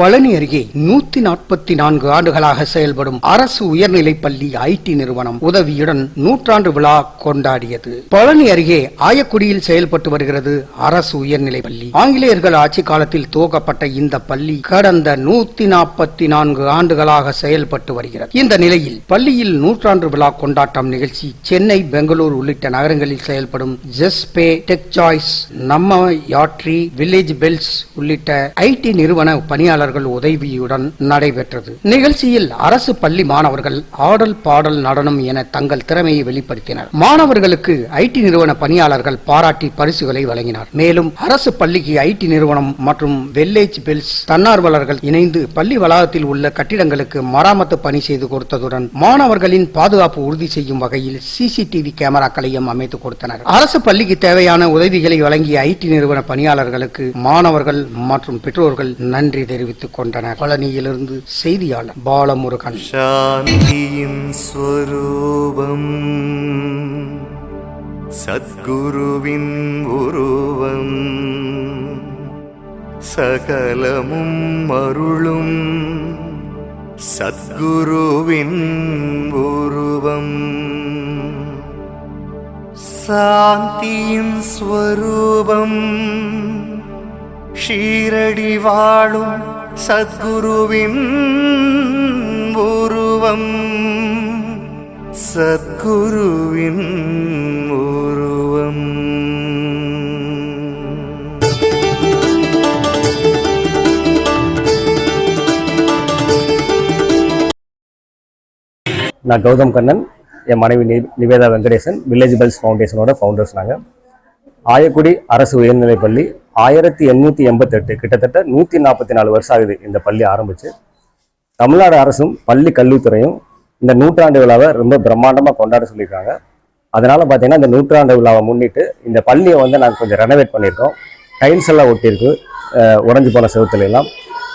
பழனி அருகே நூத்தி நாற்பத்தி நான்கு ஆண்டுகளாக செயல்படும் அரசு உயர்நிலைப் பள்ளி ஐடி நிறுவனம் உதவியுடன் நூற்றாண்டு விழா கொண்டாடியது. பழனி அருகே ஆயக்குடியில் செயல்பட்டு வருகிறது அரசு உயர்நிலைப் பள்ளி. ஆங்கிலேயர்கள் ஆட்சி காலத்தில் துவக்கப்பட்ட இந்த பள்ளி கடந்த நூத்தி நாற்பத்தி நான்கு ஆண்டுகளாக செயல்பட்டு வருகிறது. இந்த நிலையில் பள்ளியில் நூற்றாண்டு விழா கொண்டாட்டம் நிகழ்ச்சி சென்னை பெங்களூர் உள்ளிட்ட நகரங்களில் செயல்படும் Juspay Tech Choice Namma Yatri Village Bells உள்ளிட்ட ஐடி நிறுவன பணியாளர் பணியாளர்கள் உதவியுடன் நடைபெற்றது. நிகழ்ச்சியில் அரசு பள்ளி மாணவர்கள் ஆடல் பாடல் நடனம் என தங்கள் திறமையை வெளிப்படுத்தினர். மாணவர்களுக்கு ஐடி நிறுவன பணியாளர்கள் பாராட்டி பரிசுகளை வழங்கினார். மேலும் அரசு பள்ளிக்கு ஐடி நிறுவனம் மற்றும் வெல்லேஜ் பெல்ஸ் தன்னார்வலர்கள் இணைந்து பள்ளி வளாகத்தில் உள்ள கட்டிடங்களுக்கு மராமத்து பணி செய்து கொடுத்ததுடன் மாணவர்களின் பாதுகாப்பு உறுதி செய்யும் வகையில் சிசிடிவி கேமராக்களையும் அமைத்து கொடுத்தனர். அரசு பள்ளிக்கு தேவையான உதவிகளை வழங்கிய ஐடி நிறுவன பணியாளர்களுக்கு மாணவர்கள் மற்றும் பெற்றோர்கள் நன்றி முடித்துக் கொண்டன. பழனியிலிருந்து செய்தியாளர் பாலமுருகன். சாந்தியின் ஸ்வரூபம் சத்குருவின் உருவம் சகலமும் அருளும் சத்குருவின் உருவம். சாந்தியின் ஸ்வரூபம் ஷீரடி வாழும் சத்குருவின் உருவம். சத்குருவின் உருவம். நான் கௌதம் கண்ணன் என் மனைவி நி- நிவேதா வெங்கடேசன் வில்லேஜ் பெல்ஸ் ஃபவுண்டேஷனோட ஃபவுண்டர்ஸ் நாங்கள் ஆயக்குடி அரசு உயர்நிலைப் பள்ளி ஆயிரத்தி எண்ணூற்றி எண்பத்தெட்டு கிட்டத்தட்ட நூற்றி நாற்பத்தி நாலு வருஷம் ஆகுது இந்த பள்ளி ஆரம்பிச்சு. தமிழ்நாடு அரசும் பள்ளி கல்வித்துறையும் இந்த நூற்றாண்டு விழாவை ரொம்ப பிரம்மாண்டமாக கொண்டாட சொல்லியிருக்காங்க. அதனால் பார்த்தீங்கன்னா இந்த நூற்றாண்டு விழாவை முன்னிட்டு இந்த பள்ளியை வந்து நாங்கள் கொஞ்சம் ரெனோவேட் பண்ணியிருக்கோம். டைல்ஸ் எல்லாம் ஒட்டியிருக்கு உடஞ்சி போன செவுத்துல எல்லாம்.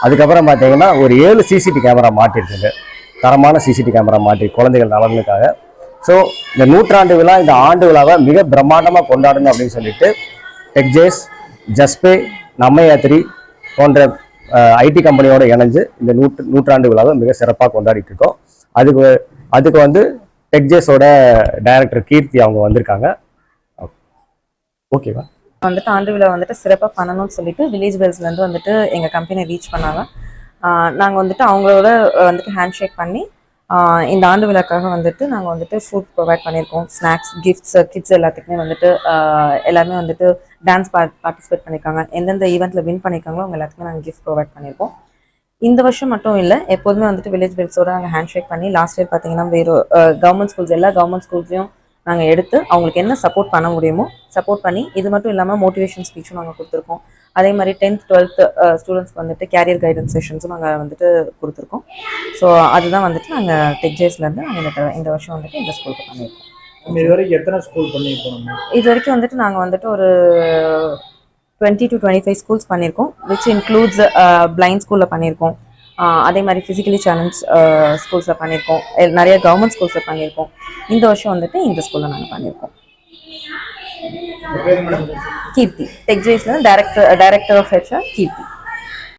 அதுக்கப்புறம் பார்த்தீங்கன்னா ஒரு ஏழு சிசிடி கேமரா மாட்டியிருக்குங்க தரமான சிசிடி கேமரா மாட்டி குழந்தைகள் நலனுக்காக. ஸோ இந்த நூற்றாண்டு விழா இந்த ஆண்டு விழாவை மிக பிரம்மாண்டமாக கொண்டாடணும் அப்படின்னு சொல்லிட்டு டெக்ஜேஸ் ஜஸ்பே நம்ம யாத்திரி போன்ற ஐடி கம்பெனியோட இணைஞ்சு இந்த நூற்று நூற்றாண்டு விழாவை மிக சிறப்பாக கொண்டாடிட்டு இருக்கோம். அதுக்கு அதுக்கு வந்து டெக்ஜேஸோட டைரக்டர் கீர்த்தி அவங்க வந்திருக்காங்க. ஓகேவா வந்துட்டு ஆண்டு விழா வந்துட்டு சிறப்பாக பண்ணணும்னு சொல்லிட்டு வில்லேஜ் பெல்ஸ்லேருந்து வந்துட்டு எங்கள் கம்பெனியை ரீச் பண்ணாங்க. நாங்கள் வந்துட்டு அவங்களோட வந்துட்டு ஹேண்ட் ஷேக் பண்ணி இந்த ஆண்டு விழாக்காக வந்துட்டு நாங்கள் வந்துட்டு ஃபுட் ப்ரொவைட் பண்ணியிருக்கோம். ஸ்நாக்ஸ் கிஃப்ட்ஸ் கிட்ஸ் எல்லாத்துக்குமே வந்துட்டு எல்லாருமே வந்துட்டு டான்ஸ் பார்ட்டிசிபேட் பண்ணியிருக்காங்க. எந்தெந்த ஈவெண்ட்டில் வின் பண்ணியிருக்காங்களோ அவங்க எல்லாத்துக்குமே நாங்கள் கிஃப்ட் ப்ரொவைட் பண்ணியிருக்கோம். இந்த வருஷம் மட்டும் இல்லை எப்போதுமே வந்துட்டு வில்லேஜ் பெல்ஸோட நாங்கள் ஹேண்ட் ஷேக் பண்ணி லாஸ்ட் இயர் பார்த்தீங்கன்னா வேறு கவர்மெண்ட் ஸ்கூல்ஸ் எல்லா கவர்மெண்ட் ஸ்கூல்ஸையும் நாங்கள் எடுத்து அவங்களுக்கு என்ன சப்போர்ட் பண்ண முடியுமோ சப்போர்ட் பண்ணி இது மட்டும் இல்லாமல் மோட்டிவேஷன் ஸ்பீச்சும் நாங்கள் கொடுத்துருக்கோம். அதே மாதிரி டென்த் டுவெல்த் ஸ்டூடெண்ட்ஸ்க்கு வந்துட்டு கேரியர் கைடன்ஸ் செஷன்ஸும் நாங்கள் வந்துட்டு கொடுத்துருக்கோம். ஸோ அதுதான் வந்துட்டு நாங்கள் டெக்ஜேஸ்லேருந்து நாங்கள் இந்த வருஷம் வந்துட்டு இந்த ஸ்கூலுக்கு பண்ணியிருக்கோம். இது வரைக்கும் எத்தனை ஸ்கூல் பண்ணியிருக்கோம் இது வரைக்கும் வந்துட்டு நாங்கள் வந்துட்டு ஒரு twenty to twenty five schools பண்ணியிருக்கோம் விச் இன்க்ளூட்ஸ் பிளைண்ட் ஸ்கூலில் பண்ணியிருக்கோம். அதே மாதிரி ஃபிசிக்கலி சேலஞ்ச் ஸ்கூல்ஸில் பண்ணியிருக்கோம். நிறைய கவர்மெண்ட் ஸ்கூல்ஸில் பண்ணியிருக்கோம். இந்த வருஷம் வந்துட்டு இந்த ஸ்கூலில் நாங்கள் பண்ணியிருக்கோம். Keerthi. டெக்ஜேஸ்ல director director of HR Keerthi.